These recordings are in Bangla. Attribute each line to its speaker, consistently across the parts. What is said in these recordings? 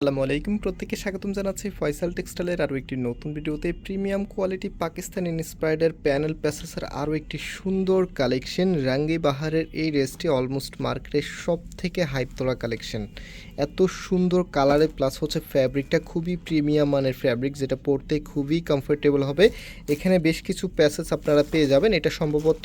Speaker 1: আসসালামু আলাইকুম। প্রত্যেককে স্বাগতম জানাচ্ছি ফয়সাল টেক্সটাইলের আরও একটি নতুন ভিডিওতে। প্রিমিয়াম কোয়ালিটি পাকিস্তান ইন্সপায়ার্ডের প্যানেল প্যাসেসের আরও একটি সুন্দর কালেকশন। রাঙ্গি বাহারের এই ড্রেসটি অলমোস্ট মার্কেটের সব থেকে হাইপ তোলা কালেকশন। এত সুন্দর কালারে প্লাস হচ্ছে ফ্যাব্রিকটা খুবই প্রিমিয়াম মানের ফ্যাব্রিক যেটা পরতে খুবই কমফোর্টেবল হবে। এখানে বেশ কিছু প্যাসেজ আপনারা পেয়ে যাবেন। এটা সম্ভবত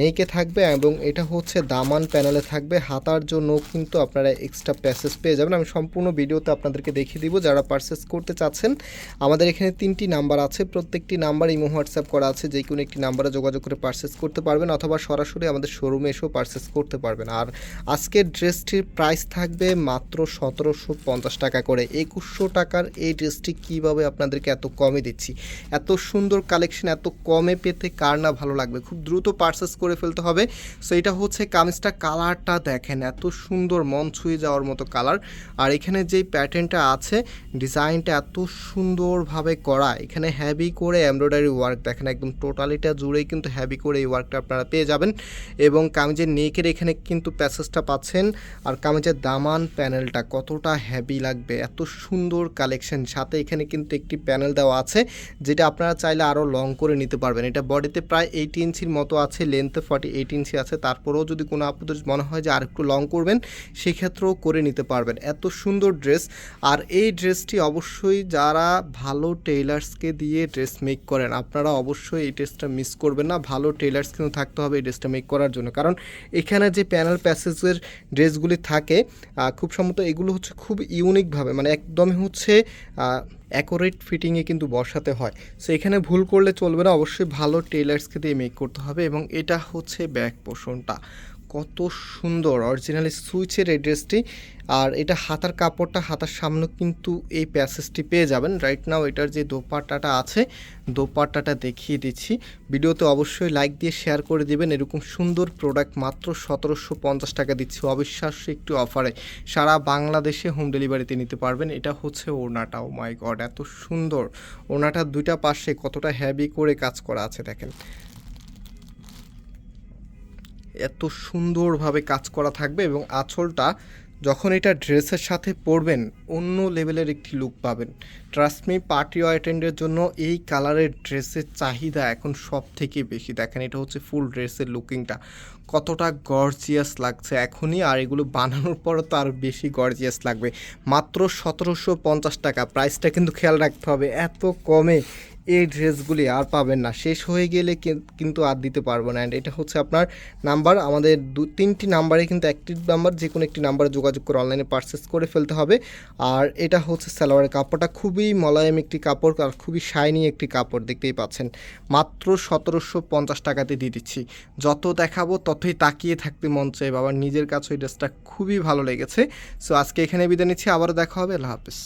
Speaker 1: নেকে থাকবে এবং এটা হচ্ছে দামান প্যানেলে থাকবে। হাতার জন্য কিন্তু আপনারা এক্সট্রা প্যাসেজ পেয়ে যাবেন। আমি সম্পূর্ণ ভিডিওতে আপনাদেরকে দেখিয়ে দিব যারা পারচেস করতে চাচ্ছেন। আমাদের এখানে তিনটি নাম্বার আছে, প্রত্যেকটি নাম্বার ইমো, হোয়াটসঅ্যাপ করা আছে, যে কোনো একটি নাম্বারে যোগাযোগ করে পারচেস করতে পারবেন অথবা সরাসরি আমাদের শোরুমে এসেও পারচেস করতে পারবেন। আর আজকের ড্রেসটির প্রাইস থাকবে মাত্র সতেরোশো পঞ্চাশ টাকা করে। একুশশো টাকার এই ড্রেসটি কীভাবে আপনাদেরকে এত কমে দিচ্ছি? এত সুন্দর কালেকশন এত কমে পেতে কার না ভালো লাগবে? খুব দ্রুত পারচেস করে ফেলতে হবে। সো এটা হচ্ছে কামিজটা কালারটা দেখেন, এত সুন্দর মন ছুঁয়ে যাওয়ার মতো কালার আর এখানে যেই প্যাটার্নটা আছে ডিজাইনটা এত সুন্দরভাবে করা, এখানে হ্যাভি করে এমব্রয়ডারি ওয়ার্ক দেখেন, একদম টোটালিটা জুড়েই কিন্তু হ্যাভি করে এই ওয়ার্কটা আপনারা পেয়ে যাবেন। এবং কামিজের নেকের এখানে কিন্তু প্যাসেজটা পাচ্ছেন, আর কামিজের দামান প্যানেলটা কতটা হ্যাভি লাগবে, এত সুন্দর কালেকশন সাথে এখানে কিন্তু একটি প্যানেল দেওয়া আছে, যেটা আপনারা চাইলে আরও লং করে নিতে পারবেন। এটা বডিতে প্রায় এইট ইঞ্চির মতো আছে লেন্থে ফর্টি এইট ইঞ্চি আছে, তারপরেও যদি কোনো আপনাদের মনে হয় যে আর একটু লং করবেন, সেক্ষেত্রেও করে নিতে পারবেন। এত সুন্দর ড্রেস আর এই ড্রেসটি অবশ্যই যারা ভালো টেইলার্সকে দিয়ে ড্রেস মেক করেন, আপনারা অবশ্যই এই ড্রেসটা মিস করবেন না। ভালো টেইলার্স কিন্তু থাকতে হবে এই ড্রেসটা মেক করার জন্য। কারণ এখানে যে প্যানেল প্যাসেজের ড্রেসগুলি থাকে খুব সম্ভবত এগুলো হচ্ছে খুব ইউনিকভাবে মানে একদমই হচ্ছে অ্যাকোরেট ফিটিংয়ে কিন্তু বসাতে হয়। সো এখানে ভুল করলে চলবে না, অবশ্যই ভালো টেইলার্সকে দিয়ে মেক করতে হবে এবং এটা হচ্ছে ব্যাক পোষণটা। কত সুন্দর অরিজিনালি সুইচের এই ড্রেসটি আর এটা হাতার কাপড়টা হাতার সামনে কিন্তু এই প্যাসেজটি পেয়ে যাবেন। রাইট নাও এটার যে দোপাট্টাটা আছে, দোপাট্টাটা দেখিয়ে দিচ্ছি। ভিডিওতে অবশ্যই লাইক দিয়ে শেয়ার করে দিবেন। এরকম সুন্দর প্রোডাক্ট মাত্র সতেরোশো পঞ্চাশ টাকা দিচ্ছি। অবিশ্বাস্য একটু অফারে সারা বাংলাদেশে হোম ডেলিভারিতে নিতে পারবেন। এটা হচ্ছে ওড়নাটা। ও মাই গড এত সুন্দর। ওড়নাটার দুইটা পাশে কতটা হ্যাভি করে কাজ করা আছে দেখেন। এত সুন্দরভাবে কাজ করা থাকবে এবং আঁচলটা যখন এটা ড্রেসের সাথে পরবেন, অন্য লেভেলের একটি লুক পাবেন। ট্রাস্টমি পার্টি অ্যাটেন্ডের জন্য এই কালারের ড্রেসের চাহিদা এখন সব থেকে বেশি। দেখেন, এটা হচ্ছে ফুল ড্রেসের লুকিংটা কতটা গর্জিয়াস লাগছে এখনই, আর এগুলো বানানোর পরও তো আর বেশি গর্জিয়াস লাগবে। মাত্র সতেরোশো পঞ্চাশ টাকা। প্রাইসটা কিন্তু খেয়াল রাখতে হবে, এত কমে। এই ড্রেসগুলি আর পাবেন না। শেষ হয়ে গেলে কিন্তু আর দিতে পারব না। অ্যান্ড এটা হচ্ছে আপনার নাম্বার। আমাদের দু, তিনটি নাম্বারে কিন্তু একটি নাম্বার যে কোনো একটি নাম্বারে যোগাযোগ করে অনলাইনে পারচেস করে ফেলতে হবে। আর এটা হচ্ছে সালোয়ারের কাপড়টা। খুবই মলায়েম একটি কাপড় আর খুবই শাইনি একটি কাপড়, দেখতেই পাচ্ছেন। মাত্র সতেরোশো পঞ্চাশ টাকাতে দিয়ে দিচ্ছি। যত দেখাবো ততই তাকিয়ে থাকতে মন চাই বাবার নিজের কাছে ওই ড্রেসটা খুবই ভালো লেগেছে। সো আজকে এখানে বিদায় নিচ্ছি। আবারও দেখা হবে। আল্লাহ হাফিজ।